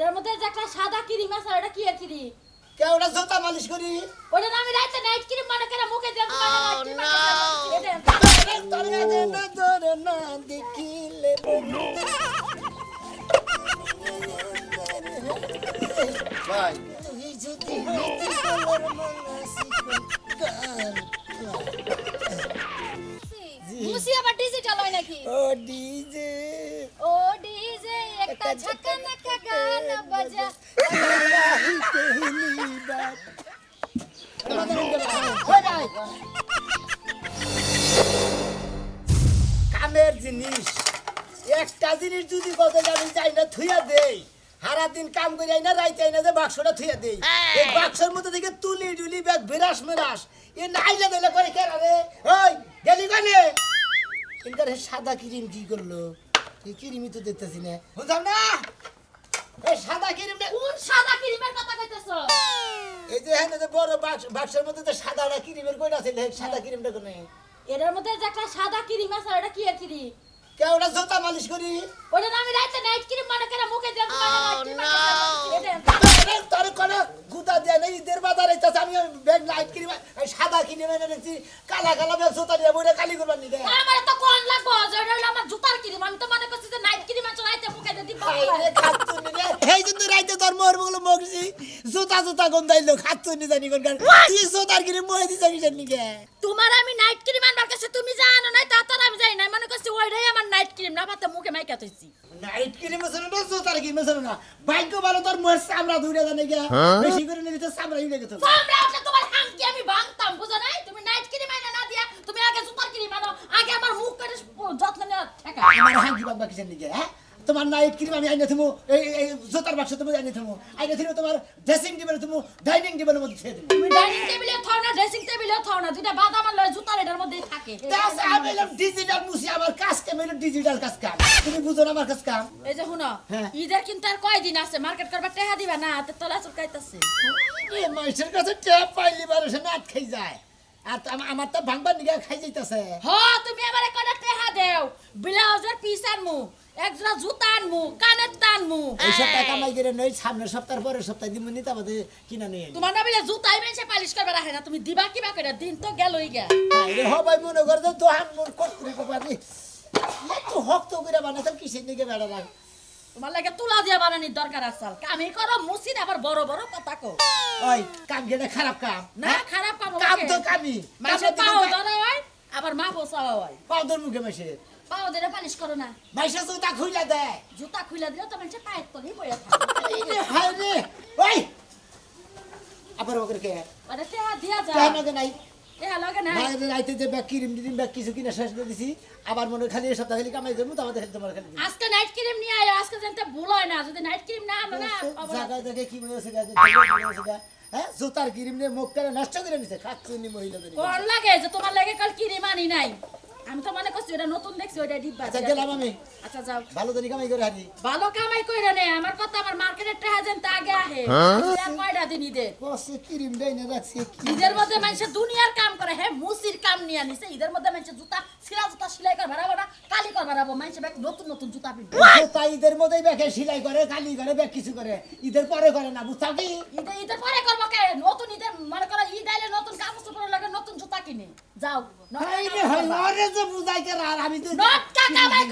এটার মধ্যে যে একটা সাদা ক্রিম আছে এটা কি ক্রিম কে ওটা জুতা মালিশ করি ওটা আমি রাইতে নাইট ক্রিম মানে করে মুখে নজর না দেখিলে ভাই তুই যদি মুসি আবার ডিজিটাল হয় নাকি? ও ডিজে। ও ডিজে একটা ঝাকা নাকা গান বাজা। পেহলি বাত কামের জিনিস। একটা জিনিস যদি কত আমি যাই না থুইয়া দেই। সারা দিন কাম করে আই না রাইতে আই না যে বাক্সটা থুইয়া দেই। এই বাক্সের মধ্যে থেকে তুলি টুলি ব্যাগ বিরাস মেরাস। এ নাইলে দিলে করে কে রে ওই গেলি গেলে এনকার সাদা ক্রিম কি করল? এই ক্রিমই তো দেখতেছি না। বুঝলাম না? এই সাদা ক্রিম কোন সাদা ক্রিমের কথা কইতেছো? এই যে হ্যাঁ যে বড় বাক্স বাক্সের মধ্যে যে সাদাটা ক্রিমের কইটা আছে এই সাদা ক্রিমটা কোনে? এটার মধ্যে যে একটা সাদা ক্রিম আছে এটা কি ক্রিম? কে ওটা জুতা মালিশ করি? ওটা আমি রাইতে নাইট ক্রিম মনে করে মুখে নাইট এটা তোর কোনো গুদা দেয় না ঈদের বাজার আমি ব্যাগ লাইট ক্রিম সাদা কিনে এনে রেখেছি কালা কালা ব্যাগ জুতা দিয়ে বইটা কালি করবার নিকে আমার তো কোন লাগবো যে এটা হলো আমার জুতার ক্রিম আমি তো মনে করছি যে নাইট ক্রিম আছে রাইতে মুখে দিয়ে দিবা এই জন্য রাইতে তোর মোর বগুলো মগছি জুতা জুতা গন্ধাইলো খাচ্ছু নি জানি কোন তুই জুতার কিনে মরে দিছ কিসের নিকে তোমার আমি নাইট ক্রিম আনবার কাছে তুমি জানো না তা আমি জানি না মনে করছি ওইটাই আমার নাইট ক্রিম না পাতে মুখে মাইকা তুইছি নাইট ক্রিম আছে না জুতার কিনে আছে না। ভাগ্য ভালো তোর মোর চামড়া ধুইরা জানি গে বেশি করে নিতে চামড়া ইউলে গেছে। তোমরা উঠলে তোমার হাঙ্কি আমি ভাঙতাম বুঝো নাই? তুমি নাইট ক্রিম আইনা না দিয়া তুমি আগে জুতার ক্রিম আনো আগে আমার মুখ করে যত্ন নেওয়া ঠেকা আমার হাঙ্কি বাবা কিসের নিকে হ্যাঁ? তোমার নাইট ক্রিম আমি আইনে থমু এই এই জুতার বাক্স তুমি আইনে থমু। আইনে থিমু তোমার ড্রেসিং টেবিল তুমি ডাইনিং টেবিলের মধ্যে ছেড়ে দিবি তুমি ডাইনিং টেবিলে থাও না ড্রেসিং টেবিলে থাও না দুইটা বাদ আমার লয় জুতার এটার মধ্যেই থাকে। দাস আমি এলাম ডিজিটাল মুসি আমার কাজ কাম এলো ডিজিটাল কাজ কাম। তুমি বুঝো না আমার কাজ কাম? এই যে শুনো হ্যাঁ। ঈদের কিন্তু আর কয়দিন আছে? মার্কেট করবার টেহা দিবা না হাতে তলা চুলকাইতাছে। এ মানুষের কাছে ট্যাপ পাইলি বারো সে নাট খাই যায়। আর আমার তো ভাঙবার নিগা খাই যাইতাছে। হ তুমি আমারে কয়টা টেহা দেও? ব্লাউজের পিস আনমু। একজোড়া জুতা আনমু কানের টানমু এইসব টাকা মাই করে নই সামনের সপ্তাহ পরের সপ্তাহ দিব নি তারপরে কিনা নিয়ে তোমার না বলে জুতাই মেনছে পালিশ করবে রাখে না তুমি দিবা কিবা করে দিন তো গেলই গে রে হবাই মনে করে তো দোহান মোর কত করে পারি একটু হক্ত করে বানাতাম কিসের নিকে বেড়া রাখ তোমার লাগে তুলা দিয়া বানানির দরকার আসাল কামি করো মুসিদ আবার বড় বড় কথা কো ওই কাম গেলে খারাপ কাম না হ্যাঁ? খারাপ কাম কাম তো কামি মাসে পাও ধরা হয় আবার মা পোষাও হয়। পাউদর মুখে মাসে। পাও ধরে পালিশ করো না। মাইসে তো তা খুইলা দেয় জুতা খুলে দিলে তো মানুষের পায়ের তলেই পড়ে থাকে। হায় রে। ওই। আবার ওকে কে ওটা টেহা দিয়া কেন যায় আগে নাই। টেহা লাগে না বাইরে রাইতে যে ব্যাগ কিরিম ব্যাগ কিছু কিনে শেষ করে দিছি। আবার মনে খালি এই সপ্তাহ খালি কামাই করব তো আমাদের খালি আজকে নাইট ক্রিম নিয়ে আয় আজকে জানতে ভুল হয় না। যদি নাইট ক্রিম না আনো না কি গা হ্যাঁ জুতার কিরিম নিয়ে মুখ করে নষ্ট করে নিছে। খাচ্ছি নি মহিলাদের। কোন লাগে? যে তোমার লাগে কাল ক্রিম আনি নাই। আমি তো মনে করছি ওটা নতুন দেখছি ওটা ডিব্বা আচ্ছা গেলাম আমি। আচ্ছা যাও। ভালো জানি কামাই করে হারি ভালো কামাই কইরা নে আমার কথা আমার মার্কেটের টেহা জানতে আগে আহে। আর কয়টা দিন কষে কিরিম দেয় না রাখছে কি ঈদের মধ্যে মানুষে দুনিয়ার কাম করে হ্যাঁ মুসির কাম নিয়ে নিছে ঈদের মধ্যে মানুষে জুতা সিরা জুতা সেলাই করে কালি করে বাড়াবো। মানুষে ব্যাগ নতুন নতুন জুতা পিনবে। তাই ঈদের মধ্যেই ব্যাগে সেলাই করে কালি করে ব্যাগ কিছু করে। ঈদের পরে করে না বুঝতাম কি? ঈদের ঈদের পরে করব কে? নতুন ঈদের মনে করো ঈদ আইলে নতুন কাপড় চোপড় লাগে নতুন জুতা কিনে। যাও। আমি তো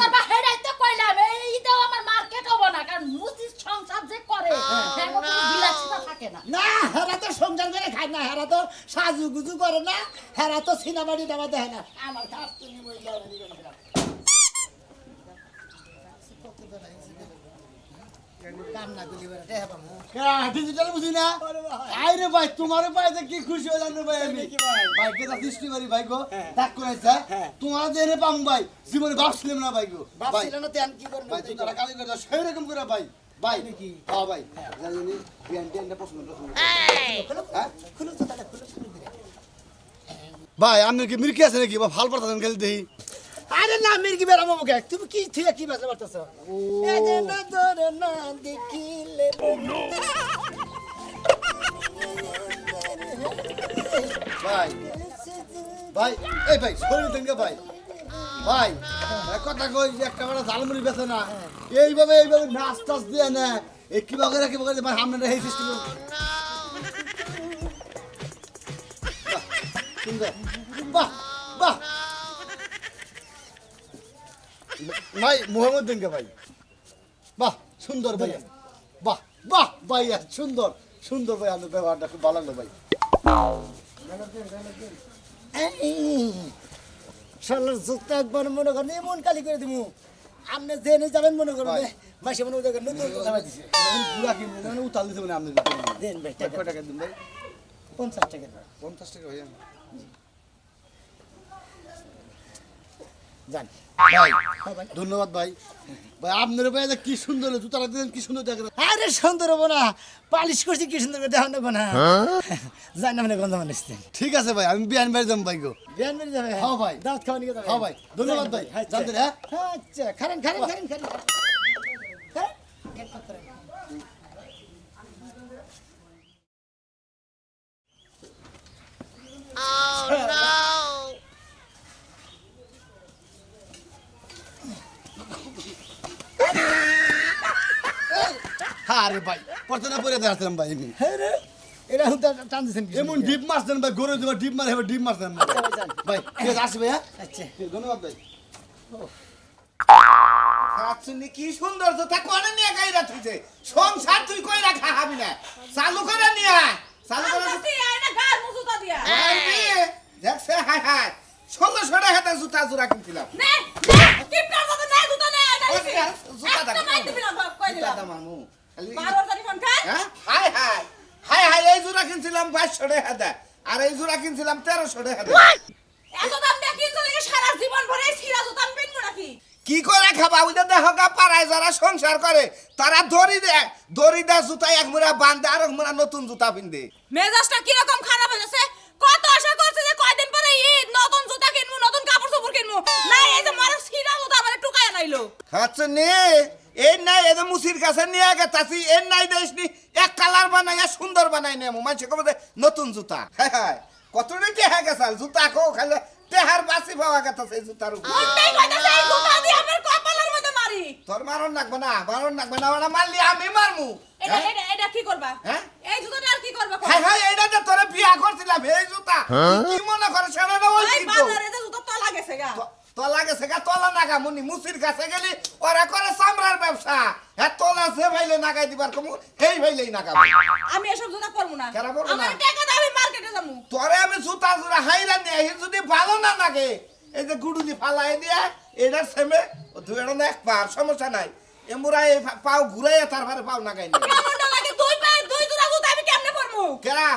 করবা হেডাই তো কইলাম এই ঈদেও আমার মার্কেট হব না কারণ মুচির সংসার যে করে হ্যাঁ কোনো বিলাসিতা থাকে না। না হেরা তো সংসার করে খায় না হেরা তো সাজু গুজু করে না হেরা তো সিনেমাটি নামা দেয় না। আমার কাজ তুমি মহিলা কাম না করলি বেড়া দেহ পাবো ডিজিটাল বুঝি না আরে ভাই। তোমার পাইতে কি খুশি হইলাম রে ভাই আমি কি ভাই? ভাই কে সৃষ্টি করি ভাই গো ডাক করেছে হ্যাঁ। তোমার যে এনে পাম ভাই জীবনে ভাবছিলাম না ভাই গো ভাই ভাবছিল না তেন কি করব ভাই তুমি তারা কালি করে সেই রকম করে ভাই ভাই নাকি? হ্যাঁ ভাই জানি বিয়ান টিয়ান পছন্দ পছন্দ হ্যাঁ? খুলো তো তাহলে খুলো ভাই আপনি কি মিরকি আছে নাকি বা ভালো পাঠাতেন খেলে দেখি আরে না মির্গি বেরামো মুখে। তুমি কি থেকে কি বাজে পারতেছ একে নজর না দেখিলে ভাই ভাই এই ভাই শরীর থেকে ভাই। ভাই কথা কই যে একটা বড় ঝালমুড়ি বেছে না এইভাবে এইভাবে নাচ টাচ দিয়ে না এই কিবা করে কিবা করে ভাই আমরা এই সিস্টেম বাহ বাহ। ভাই মোহাম্মদ দিনকে ভাই। বাহ সুন্দর ভাই। বাহ বাহ ভাইয়া সুন্দর। সুন্দর ভাই আপনার ব্যবহারটা খুব ভালো লাগল ভাই। শালার জুতা একবার মনে করেন এমন কালি করে দিমু। আপনি জেনে যাবেন মনে করেন ভাই। মাসে মনে করেন নতুন কথা দিছে। পুরা কি মানে উতাল দিতে মানে আপনি দেন ভাই কয় টাকা টাকা দিন ভাই? পঞ্চাশ টাকা পঞ্চাশ টাকা ভাইয়া যান। ভাই হ্যাঁ ধন্যবাদ ভাই। ভাই আপনার ভাই কি সুন্দর জুতাটা দিলেন কি সুন্দর দেখেন। আরে সুন্দর হব না পালিশ করছি কি সুন্দর করে দেখান না। যাই না মানে গন্ধ মানুষ ঠিক আছে ভাই আমি বিয়ান বাড়ি যাব ভাই গো। বিয়ান বাড়ি যাবে? হ্যাঁ ভাই। দাঁত খাওয়া নিয়ে যাবে? হ্যাঁ ভাই, ধন্যবাদ ভাই। জানতেন, হ্যাঁ? হ্যাঁ, আচ্ছা খারেন খারেন খারেন খারেন। হ্যাঁ রে ভাই পড়তে না পড়ে দেখাচ্ছিলাম ভাই আমি হ্যাঁ রে, এটা হুঁ টা- টান দিছেন কি? এমন ডিপ মাছ দেন ভাই গরু দেবা ডিপ মারে ডিপ মাছ দেন আচ্ছা ভাই, যান। ভাই ঠিক আছে আসবে হ্যাঁ? আচ্ছা। ধন্যবাদ ভাই। কাচ্চুনি কি সুন্দর তো তা কোনে নিয়ে গাইরা থুইছে সংসার তুই কই রাখা হাবি না? চালু করে নিয়ে আয়। চালু করে আইবি। দেখছে হাই হাই ষোলোশো টাকাতে জুতা জোড়া কিনছিলাম। জুতা দাম আমু হ্যাঁ হাই হাই। হাই হাই এই জোড়া কিনছিলাম বাইশশো টাকা দেয় আর এই জোড়া কিনছিলাম তেরোশো টাকা দেয় কি করে খাবা? ওই দেখো গা পাড়ায় যারা সংসার করে তারা দড়ি দেয়। দড়ি দেয় জুতা এক মুড়া বান্ধে আর এক মুড়া নতুন জুতা পিন্ধে মেজাজটা কীরকম খারাপ হয়েছে কত আশা করছে যে কয়দিন পরে ঈদ নতুন জুতা কিনবো নতুন কাপড় চোপড় কিনবো? না এই যে মারা ছিড়া জুতা আমার টুকায় নাইলো আচ্ছা নে? এই নাই যে মুসির কাছে নিয়ে গে তাছি এই নাই দেশ নি এক কালার বানাই আর সুন্দর বানাই নেমু। মানুষে কবে নতুন জুতা। হ্যাঁ হ্যাঁ কত রেটে হ্যাঁ গেছাল জুতা কো খালে তেহার বাসি পাওয়া গেছে এই জুতার জুতা তোর মারণ লাগবে না মারণ লাগবে না ওরা মারলি আমি মারমু। এটা এটা এটা কি করবা? হ্যাঁ? এই জুতাটা আর কি করবা? হ্যাঁ হ্যাঁ এইটা যে তোরে বিয়া করছিলাম এই জুতা। তুই কি মনে করে সেটা ওই বাজারে জুতা তলা গেছে গা। তলা গেছে গা তলা নাগা মুনি মুসির কাছে গেলি ওরা করে চামড়ার ব্যবসা। হ্যাঁ তলা সে ভাইলে নাগাই দিবার কমু এই ভাইলেই নাগাবো আমি এসব জুতা করব না। কেন করব না? আমার টাকা দাও আমি মার্কেটে যাব। তোরে আমি জুতা জুড়া হাইরা নিয়ে আহি যদি ভালো না লাগে এই যে গুডুলি ফালাই দিয়া এটার সেমে এক পার সমস্যা নাই। এমুরা এই পাও ঘুরাইয়া তারপরে পাও নাগাই নি কেমনটা লাগে? দুই পায়ে দুই জোড়া জুতা আমি কেমনে পরবো কেরা?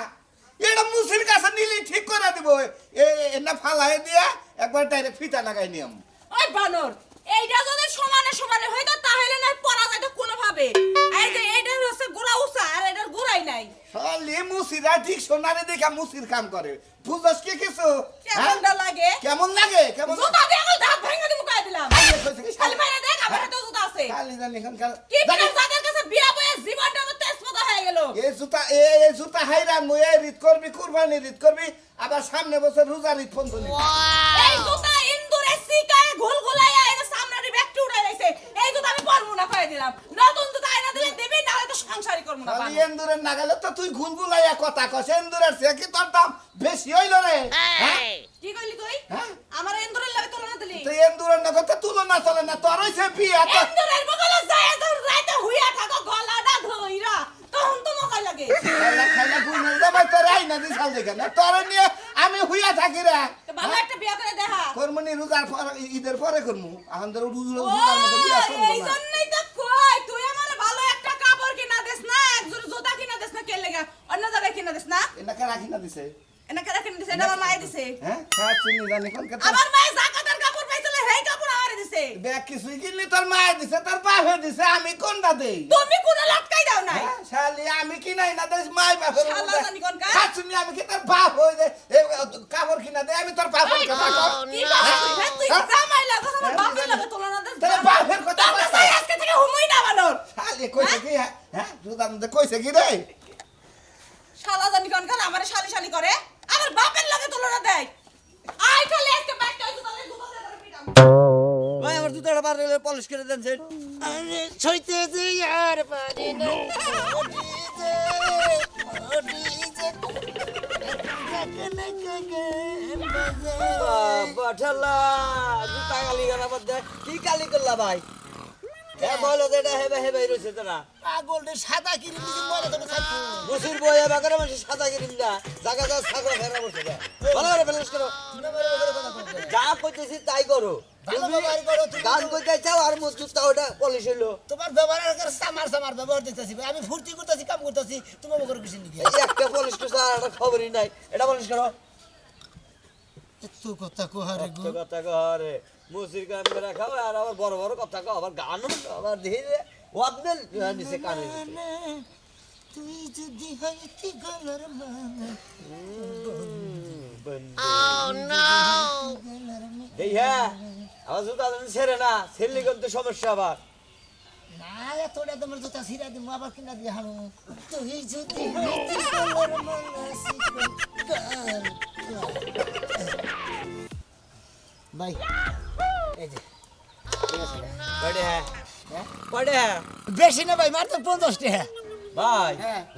এটা মুসির কাছে নিলে ঠিক করে দিব। না ফালাই দিয়া একবার ডাইরেক্ট ফিতা লাগাই নিয়ম। ওই বানর এইটা যদি সমানে সমানে হইতো তাহলে না যাইতো ভাবে এই যে এইটার হচ্ছে গোড়া উঁচা আর এটার গোড়াই নাই। মুসিরা দেখা মুসির কাম করে। বুঝছস কি কিছু? হ্যাঁ? কেমনটা লাগে? কেমন লাগে? কেমন জুতা দিয়ে আমার দাঁত ভেঙে দিব কই দিলাম। দেখ আমার হাতে জুতা আছে। জানি এখানকার কি যাদের কাছে বিয়া বয়ে জীবনটা আমার তেজপাতা হয়ে গেল? এই জুতা এই জুতা হাইরান মুই এই রিত করবি কুরবানি রিত করবি আবার সামনে বছর রোজা রিত ফোন করবি এই জুতা ইন্দুরে সিকায় ঘুল ঘুলাইয়া এই যে সামনে ব্যাগটি উড়াই যাইছে এই জুতা আমি পরবো না কই দিলাম নতুন জুতা আইনা দিলে দিবি না তো করব না খালি। এন্দুরের নাগালে তো তুই গুলগুলাইয়া কথা কস। এন্দুরের সে কি তোর দাম বেশি হইল রে? হ্যাঁ? কি কইলি তুই? হ্যাঁ? আমার ইন্দুরের লাগে তুলনা দিলি তুই এন্দুরের নগদ তো তুলনা চলে না তোর হইছে বিয়া তো এন্দুরের বগলে যায় তো রাইতে হুইয়া থাকো গলাটা ধইরা। তখন তো মজা লাগে। খাইলা খাইলা গুইনা যাবে তোর আই না দিছাল দেখে না? তোর নিয়ে আমি হুইয়া থাকি রে। তো ভালো একটা বিয়া করে দেখা। কর্মনি রোজার পর ঈদের পরে করমু। তোর ও রোজার মধ্যে বিয়া করব এই জন্যই তো কই তুই আমার ভালো একটা কাপড় কিনা দিস না এক জোড়া জুতা কিনা দিস না কে লেগা অন্য জায়গায় কিনা দিস না? এনাকে রাখি না দিছে? এনেকে রাখেন দিছে এটা আমার মায়ে দিছে। হ্যাঁ হ্যাঁ চিনি জানি কোন কথা? আমার মায়ে জাকাতের কাপড় পাইছিল হেই কাপড় আমারে দিছে। ব্যাগ কিছুই কিনলি তোর মায়ে দিছে তোর বাপে দিছে আমি কোনটা দেই তুমি কোন লটকাই দাও নাই? শালি আমি কি নাই না দেশ মাই বাপের শালা জানি কোন কাজ? শুনি আমি কি তোর বাপ হই এ, কাপড় কিনা দে আমি তোর বাপের এই, কথা তুই তুই? জামাই লাগছ আমার জানি। লাগে তুলনা দিস তোর বাপের কথা। কাছে আজকে থেকে হুমুই না বানর শালি কইছে কি হ্যাঁ হ্যাঁ রোজার মধ্যে কইছে কি রে শালা জানি কোন কাজ আমারে শালি শালি করে। আমার বাপের লাগে তুলনা দেয়। আই খালি একটা বাইকটা তাহলে দুটো দিয়ে পিটাম। ভাই আমার জুতাটা বার হলে পলিশ করে দেন সেন আরে ছইতে যে আর পারি না। ও ডিজে বাবা ঠেলা জুতা কালি করার মধ্যে কি কালি করলা ভাই? বলো তো এটা হেবে হেবে রয়েছে তো না। পাগল রে সাদা কিরি দিছি মরে তো থাকব মুসির বই হেবা করে মানুষ সাদা কিরিম না জায়গা যা ছাগল ফেরা বসে ভালো করে ব্যালেন্স করো তুমি আমার ব্যাপারে কথা কও যা কইতেছি তাই করো। করো, গান চাও আর ওটা পলিশ তোমার ব্যবহারের কাছে সামার সামার ব্যবহার দিতেছি আমি ফুর্তি করতেছি কাম করতেছি তুমি কিছু নিকে একটা পলিশ করছে আর একটা খবরই নাই। এটা পলিশ করো। এত কথা কোহারে গো। তো কথা মুসির করে খাও আর আবার বড় বড় কথা কও আবার গানও আবার ধীরে ওয়াদবেল নিচে কানে তুই যদি হইতি গলার মালা। এই হ্যাঁ আমার জুতা যেন ছেড়ে না ছেড়লে কিন্তু সমস্যা আবার। না এতটা তোমার জুতা ছিঁড়া দিব আবার কিনা দিয়ে হারু তুই যদি হইতি গলার ভাই এই যে বেশি না ভাই মাত্র পঞ্চাশ টাকা ভাই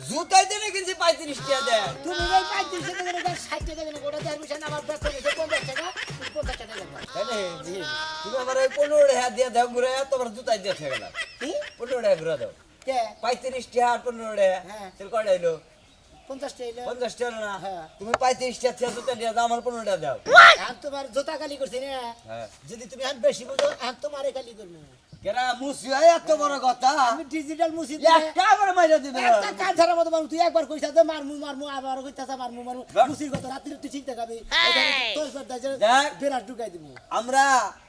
জুতাই দেবে কিনছি পঁয়ত্রিশ টাকা দেয় তুমি ভাই পঁয়ত্রিশ টাকা দেবে ষাট টাকা দেবে ওটা অ্যাডমিশন আমার পঞ্চাশ টাকা পঞ্চাশ টাকা দেবে তুমি আমার ওই পনেরো টাকা দিয়ে দাও ঘুরে তোমার জুতাই দিয়ে থাকবে না পনেরো টাকা ঘুরে দাও পঁয়ত্রিশ টাকা পনেরো টাকা তাহলে কটা এলো 50 টাকা 50 টাকা না? হ্যাঁ। তুমি 35 টাকা 36 টাকা দাও আমার 15 টাকা দাও। আমি তোমার জোতা কালি করছি না। হ্যাঁ। যদি তুমি আর বেশি বুঝো আমি তোমারে কালি কেরা মুসি এত বড় কথা। আমি ডিজিটাল মুসি দিয়ে একটা করে মাইরা দিবে। একটা মতো মারু তুই একবার কইছা যে মারমু মারমু আবার কইতাছা মারমু মারমু। মুসির কথা রাত্রি তুই তোর কথা যে। ঢুকাই দিবি। আমরা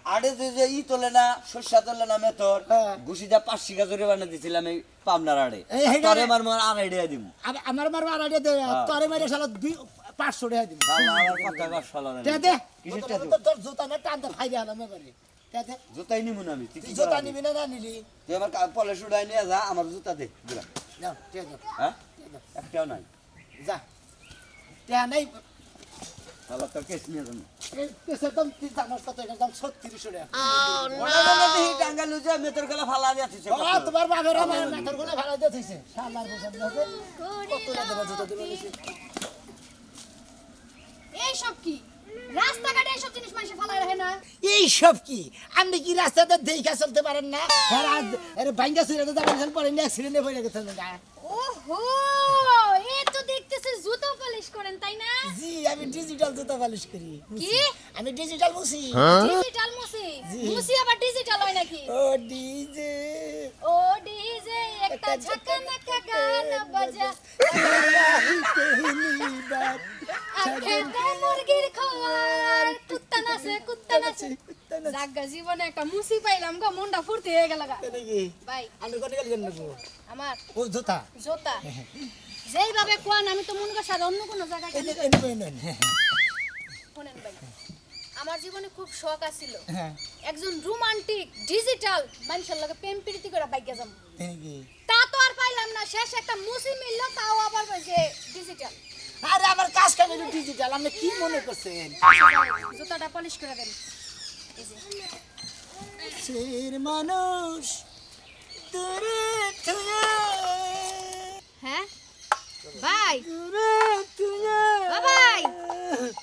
আড়ে যে যে ই তোলে না শস্যা তোলে না মেতর হ্যাঁ। ঘুষিটা পাঁচ শিকা জোরে বানিয়ে দিছিলাম এই পাবনার আড়ে। তরে মার মার আড়াই টাকা দিব আমার মারবো আর আইডিয়া দে তোরে মারে শালা দুই পাঁচশো টাকা দিবি আমার কথা কর শালা। দে দে। কিসের টাকা? তোর- তোর জুতা না টানতে ফাইদে আলামে করে। জুতাই নিমু না আমি তুই জুতা? নিবি না না নিলি তুই আমার পলিশ উড়াই নিয়ে যা আমার জুতা দে ঠিক আছে হ্যাঁ? একটাও নাই। যা। টেহা নেই। তাহলে তোর কেস নিয়ে যাব। তোমার বাপের মাথারগুলো ভাড়া দিয়ে থইছে কত জুতো দিবা? এইসব কি রাস্তাঘাটে এইসব জিনিস মানুষে ফালাই রাখে না এই সব কি? আপনি কি রাস্তাতে দেখা চলতে পারেন না? আর আরে বাইঙ্গা সিরে তো পরে অ্যাক্সিডেন্টে পড়ে গেছেন ওহো এ তো দেখতেছে জুতো পলিশ করেন তাই না? জি আমি ডিজিটাল জুতা পালিশ করি। কি? আমি ডিজিটাল মুসি ডিজিটাল মুসি মুসি আবার ডিজিটাল হয় নাকি? ও ডিজে। ও ডিজে একটা ঝাকা নাকা গান বাজা। খেতে মুরগির খাওয়ার কুত্তা নাচে কুত্তা নাচে জাগা জীবনে একটা মুসি পাইলাম গো মনটা ফুর্তি হয়ে গেল গা ভাই আমি কোটে গেল নেব আমার ও জুতা জোতা যেইভাবে কোয়ান আমি তো মন করছি আর অন্য কোনো জায়গায় এই গেলে- যে এনে কই নেন শোনেন ভাই আমার জীবনে খুব শখ আছিল একজন রোমান্টিক ডিজিটাল মানুষের লগে প্রেম প্রীতি করে বাইকে যাম তা তো আর পাইলাম না শেষ একটা মুসি মিলল তাও আবার যে ডিজিটাল আরে আমার কাজ কাম একটু ডিজিটাল আপনি কি মনে করছেন জুতাটা পলিশ করে দেন সের মানুষ তুয়া হ্যাঁ? ভাই। ভাই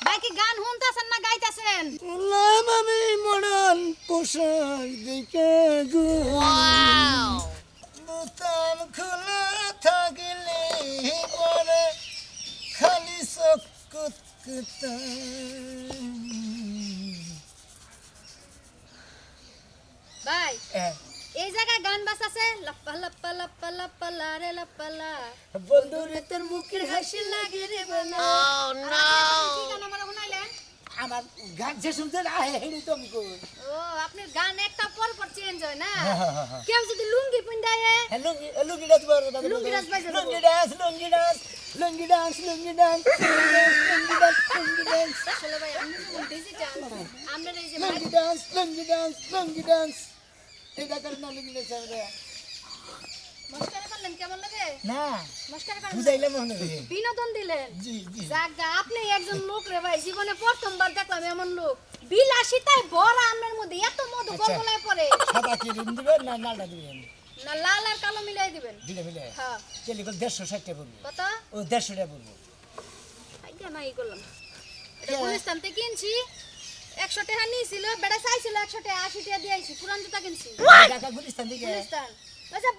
ভাই কি গান শুনতেছেন না গাইতেছেন? লাম আমি মডার্ন পোশাক দেখে গো বোতাম খোলা থাকলে পরে খালি চকুত ভাই লা রে লাপ্পা লা বন্ধু রে। তোর মুখের হাসি লাগে রে বলা। কি গান আমার শুনাইলেন আমার গান যে শুনতে আহে হেড়ি তো আমি কই? ও আপনার গান একটা পর পর চেঞ্জ হয় না? কেউ যদি লুঙ্গি পিন্দায় লুঙ্গি লুঙ্গি ডান্স বার lungi dance lungi dance lungi dance lungi dance lungi dance lungi dance lungi dance আসলে ভাই আমি ডিজিটাল আমরা এই যে lungi dance lungi dance lungi dance এটা করে না লুঙ্গি ডান্স আমরা মস্কারা করলেন কেমন লাগে না মনে হয়। বিনোদন দিলেন? জি জি। জাগা আপনি একজন লোক রে ভাই জীবনে প্রথমবার দেখলাম এমন লোক। বিলাসিতায় ভরা আমের মধ্যে এত মধু গলগলায় পড়ে। সাদা কি ঋণ দিবেন না নালটা দিবেন? না লাল আর কালো মিলাই দিবেন। দিলে মিলে? হ্যাঁ। চলি করে দেড়শো ষাটটা পড়ব কত? ও দেড়শো টাকা করলাম এটা গুলিস্তান থেকে কিনছি। একশো টাকা নিয়েছিল বেড়া চাইছিল একশো টাকা আশি টাকা দিয়েছি পুরান জুতা কিনছি। গুলিস্তান থেকে? গুলিস্তান।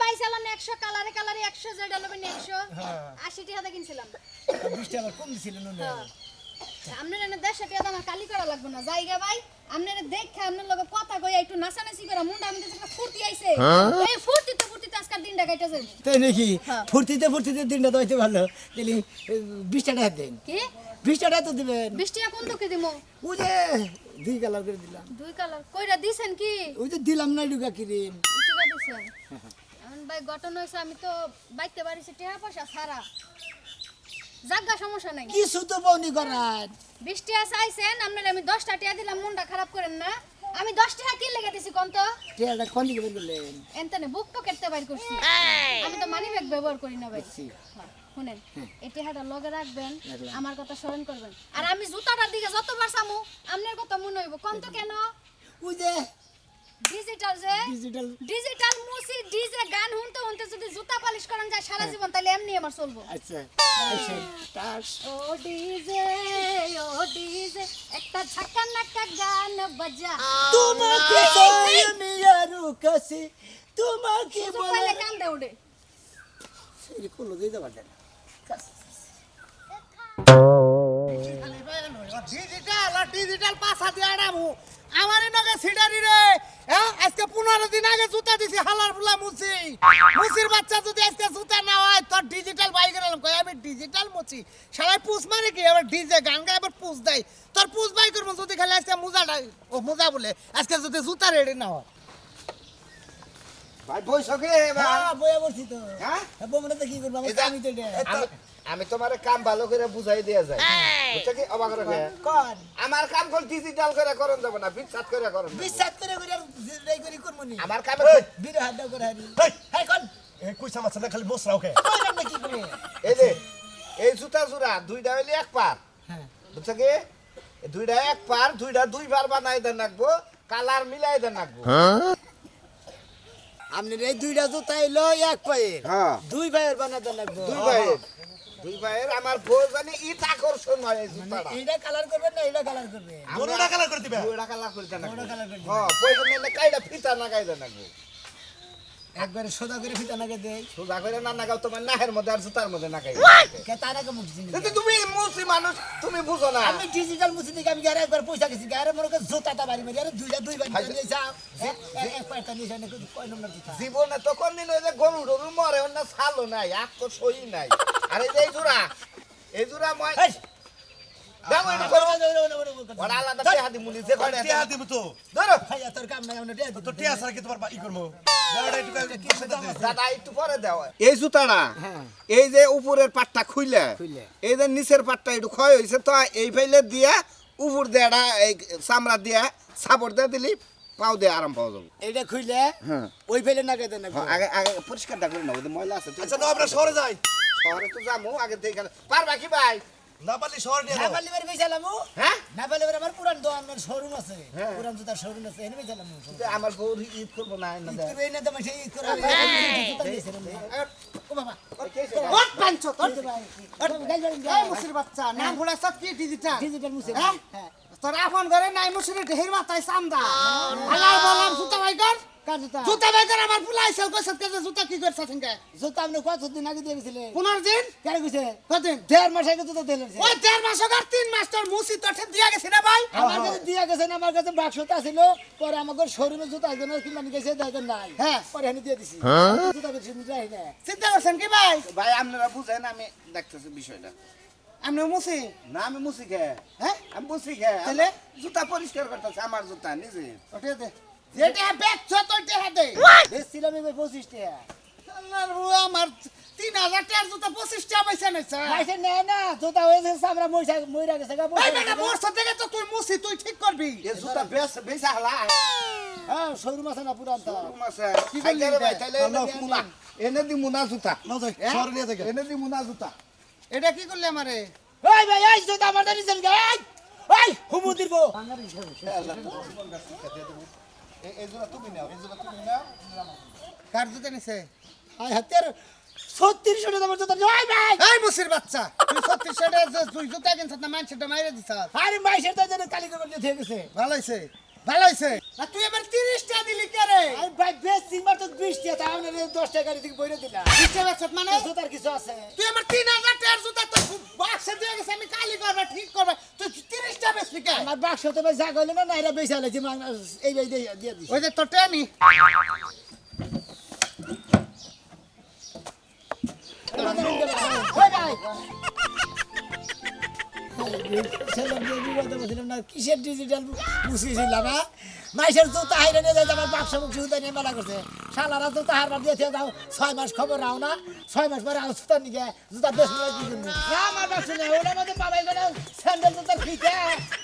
বাইশ আলান একশো কালারে কালারে একশো লবেন একশো। হ্যাঁ। আশি টাকা কিনছিলাম। বিশ টাকা কম দিছিল নুনে। হ্যাঁ। আপনার এনে দেড়শো টাকা আমার কালি করা লাগবে না। জায়গা ভাই আপনার দেখে আপনার লগে কথা কই একটু নাচানাচি করে মুন্ডা আমি দেখছি ফুর্তি আইছে। এই ফুর্তিতে ফুর্তিতে আজকাল দিনটা কাইটা যাবে তাই নাকি? হ্যাঁ। ফুর্তিতে ফুর্তিতে দিনটা তো হইতে ভালো তাহলে বিশ টাকা দেন। কি? বিশ টাকা তো দিবেন। বিশ টাকা কোন দুঃখে দিমু? ওই যে দুই কালার করে দিলাম। দুই কালার। কইরা দিছেন কি? ওই যে দিলাম না ডুকা কিরিম টাকা দিছেন। ভাই ঘটনা হয়েছে আমি তো বাইতে পারিছি টাকা পয়সা সারা জাগা সমস্যা নাই। কিছু তো বৌনি করার। বিশ টাকা চাইছেন আপনার আমি দশটা টাকা দিলাম মনটা খারাপ করেন না। আমি দশ টাকা কি লেগে দিছি কোন তো টেয়ারটা কোন দিকে বের করলেন? এনতানে বুক পকেটতে বাইর করছি। আমি তো মানি ব্যাগ ব্যবহার করি না ভাই। হ্যাঁ, শুনেন এই টেহাটা লগে রাখবেন আমার কথা স্মরণ করবেন। আর আমি জুতাটার দিকে যতবার চামু আপনার কথা মনে হইব। কোন তো কেন? ওই যে ডিজিটাল যে? ডিজিটাল ডিজিটাল মুসি ডিজে গান শুনতে শুনতে যদি জুতা পালিশ করান যায় সারা জীবন তাহলে এমনি আমার চলবো। আচ্ছা আচ্ছা, ও ডিজে ও ডিজে একটা ঝাকা নাকা গান বাজা। তোমাকে চাই আমি আরও কাছে তোমাকে বলে পাইলে কান্দে উঠে। সেই কোনো দিতে পারবে না ডিজিটাল আর ডিজিটাল পাশা দিয়ে আড়াবো আমারই নগে সিডারি রে। হ্যাঁ আজকে পনেরো দিন আগে জুতা দিছি হালার ফুলা মুছি। মুছির বাচ্চা যদি আজকে জুতা না হয় তোর ডিজিটাল বাইক গেলাম কই? আমি ডিজিটাল মুছি। সবাই পুষ মানে কি? আবার ডিজে গান গায় আবার পুষ দেয়। তোর পুষ বাই করব যদি খালি আজকে মোজাটা ও মোজা বলে আজকে যদি জুতা রেডি না হয়। ভাই বৈশাখে হ্যাঁ বইয়া বলছি তো। হ্যাঁ? হ্যাঁ বমনে তো কি করব? যে- তো আমি তোমার কাম ভালো করে বুঝাই দেয়া যায় বুঝছ কি? অবাক রাখে কর আমার কাম কল ডিজিটাল করে করন যাব না বিশ্বাস করে করন। বিশ্বাস করে করে জিরাই করে করব নি আমার কামে বিরে হাত দাও করে হারি। হেই! হ্যাঁ কোন? এই কইসা মাছ না খালি বস রাও কে কইলাম না কি করে? এই যে এই জুতা জোড়া দুইটা হইলে এক পার। হ্যাঁ। বুঝছ কি? দুইটা এক পার দুইটা দুই বার বানাই দেন রাখব কালার মিলাই দেন রাখব। আপনি এই দুইটা জুতা এলো এক পায়ের। হ্যাঁ। দুই পায়ের বানাতে লাগবে দুই ভাইয়ের দুই ভাইয়ের আমার বউ জানি ইট আকর্ষণ হয় এই জুতাটা। এইটা কালার করবেন না এইটা কালার করবে? কালার করে দিবে? কালার করে দেন করে হ্যাঁ কাইটা ফিতা না রাখব একবারে সোজা করে ফিতা নাকে দেই সোজা করে না তোমার নাহের মধ্যে আর জুতার মধ্যে না কাই কে তার আগে তুমি মুসি মানুষ তুমি বুঝো না। আমি ডিজিটাল মুছি দিকে আমি গারে একবার পয়সা গেছি গারে মনে করে জুতাটা বাড়ি মারি আরে দুইটা দুই বাড়ি নিয়ে যাও এক পাঁচটা নিয়ে যাও কয় নম্বর জুতা? জীবনে তো কোনদিন ওই যে গরু টরু মরে অন্য ছালো নাই আখ তো সই নাই। আর এই জোড়া এই জোড়া মই এই! দাও এটা করো ওরে, ওরে, ওরে, ওরে, ওরে, ওরা আলাদা টেহা দি মুনি যে কয়টা টিয়া দিব তো। ধরো। খাইয়া তোর কাম নাই আমরা টিয়া তো টিয়া ছাড়া কি তোমার ই করব। দাঁড়া একটু কি সেটা দে দাদা একটু পরে দাও। এই জুতাটা এই যে উপরের পাটটা খুইলে খুইলে। এই যে নিচের পাটটা একটু ক্ষয় হয়েছে তো এই ফেলে দিয়া উপর এই চামড়া দিয়া সাপড় দিয়ে দিলি পাও দিয়ে আরাম পাওয়া যাবে। এইটা খুইলে হ্যাঁ। ওই ফেলে নাকে দেন হ্যাঁ, আগে আগে পরিষ্কারটা করে ময়লা আছে আচ্ছা না আমরা শহরে যাই। শহরে তো যাব আগে দেখে পারবা কি ভাই? না পারলে শহরে নিয়ে যাও নাপালি বাড়ি বেচালাম হ্যাঁ? নাপালি বাড়ি আমার পুরান দোকানের শোরুম আছে। পুরান জুতার শোরুম আছে এনে বেচালাম কিন্তু আমার বউ ঈদ করব না না দেয়। এই না তো মাসে ই করে জুতা দিয়েছে ও বাবা। ওট পাঞ্চ তোর ডিজিটাল মুসির বাচ্চা নাম ভুলে সব কি ডিজিটাল মুছে হ্যাঁ? তোর আপন ঘরে নাই মুসিরে ঢের মাথায় চান্দা। হালার বলাম বাইকর কার জুতা? জুতা বাইকর আমার ফুলাই সেল কইছত কে জুতা কি করছ থিঙ্কে জুতা আপনি কত দিন আগে দিয়ে গেছিলেন পনেরো দিন? কেন গেছে কদিন দেড় মাস আগে জুতা দিলেন ওই দেড় মাস আর তিন মাস তোর মুসি তোর ঠে দিয়া গেছে না ভাই? আমার কাছে দিয়ে গেছেন আমার কাছে বাক্সটা ছিল পরে আমাকে শোরুমে জুতা একজন কিনা নিয়ে গেছে দেখেন নাই। হ্যাঁ। পরে এনে দিয়ে দিছি। জুতা বেশি যাই না চিন্তা করছেন কি ভাই? ভাই আপনারা বুঝেন আমি দেখতেছি বিষয়টা। আপনি মুসি? না আমি মুসি খে হ্যাঁ? আমি মুসি খে তাহলে? জুতা পরিষ্কার করতেছে আমার জুতা নিজে। ওঠে দে। যেটা বেচছ তো টেহা দে। বেচছিলাম এবার পঁচিশ টাকা আমার তিন হাজার টাকার জুতা পঁচিশ টাকা নিচ্ছে পয়সা নেয় না জুতা হয়েছে আমরা মইসা মইরা গেছে গা এই বেটা মোর থেকে তো তুই মুসি তুই ঠিক করবি। এ জুতা হালা হ্যাঁ শোরুম আছে না পুরান তো। কি ভাই এটা? তাইলে এনে দি মুনা জুতা। না হ্যাঁ? নিয়ে এনে দি মুনা জুতা। এটা কি করলি আমারে? ওই ভাই এই জুতা আমার নিছেন গা এই ওই হুমু দিব। কার জুতা নিছে? হাতের ছত্রিশশো টাকা দামের জুতা ওই ভাই! এই মুসির বাচ্চা! তুই সত্যি সেটা তুই জুতা কিনছ না মানুষটা মাইরে দিছ আরে মাইশের তো যেন কালি করে দিয়ে গেছে। ভালো আর তুই এবার তিরিশটা দিলি কে রে আরে ভাই বেশ তিনবার তো বিশ টাকা তাও না দশ টাকা গাড়ি থেকে বইরে দিলা। দিচ্ছে বেচত মানে? জুতার কিছু আছে। তুই আমার তিন হাজার টাকার জুতা তো বাক্সে দিয়ে গেছে আমি কালি করবে ঠিক করবে তুই তিরিশটা বেচলি কে আমার বাক্স তো ভাই না নাইরা বেশি এই দিয়ে দিস ওই যে তোর টেনি না কিসের ডিজিটাল বুঝিয়েছিলাম হ্যাঁ? মাইসের জুতা হাইরে নিয়ে যায় আমার বাক্স মুখ জুতা নিয়ে মেলা করছে। শালারা জুতা হারবার দিয়ে দাও ছয় মাস খবর রাও না, ছয় মাস পরে আলো জুতা নিয়ে জুতা বেশ নিয়ে কি না, আমার বাক্স নেই ওটার মধ্যে বাবাই গেলে স্যান্ডেল জুতা ফিটে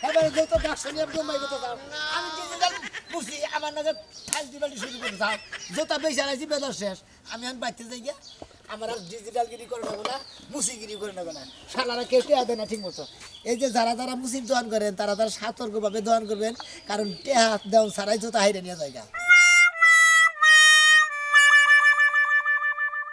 এবারে জুতো বাক্স নিয়ে জমাই করতে যাও, আমি ডিজিটাল বুঝি, আমার নাকি ফালতু বাল্টি শুরু করে যাও জুতা বেশি আনাইছি বেদর শেষ। আমি এখন বাড়তে যাই গিয়া। আমার আর ডিজিটাল গিরি করে নেব না, মুসিগিরি করে নেব না সালারা কেউ টেয়া দেয় না ঠিক মতো এই যে যারা যারা মুসির দোয়ান করেন, তারা তারা সতর্কভাবে দোয়ান করবেন, কারণ টেহা দেওয়ান ছাড়াই তো হাইরে নিয়ে যায় গা।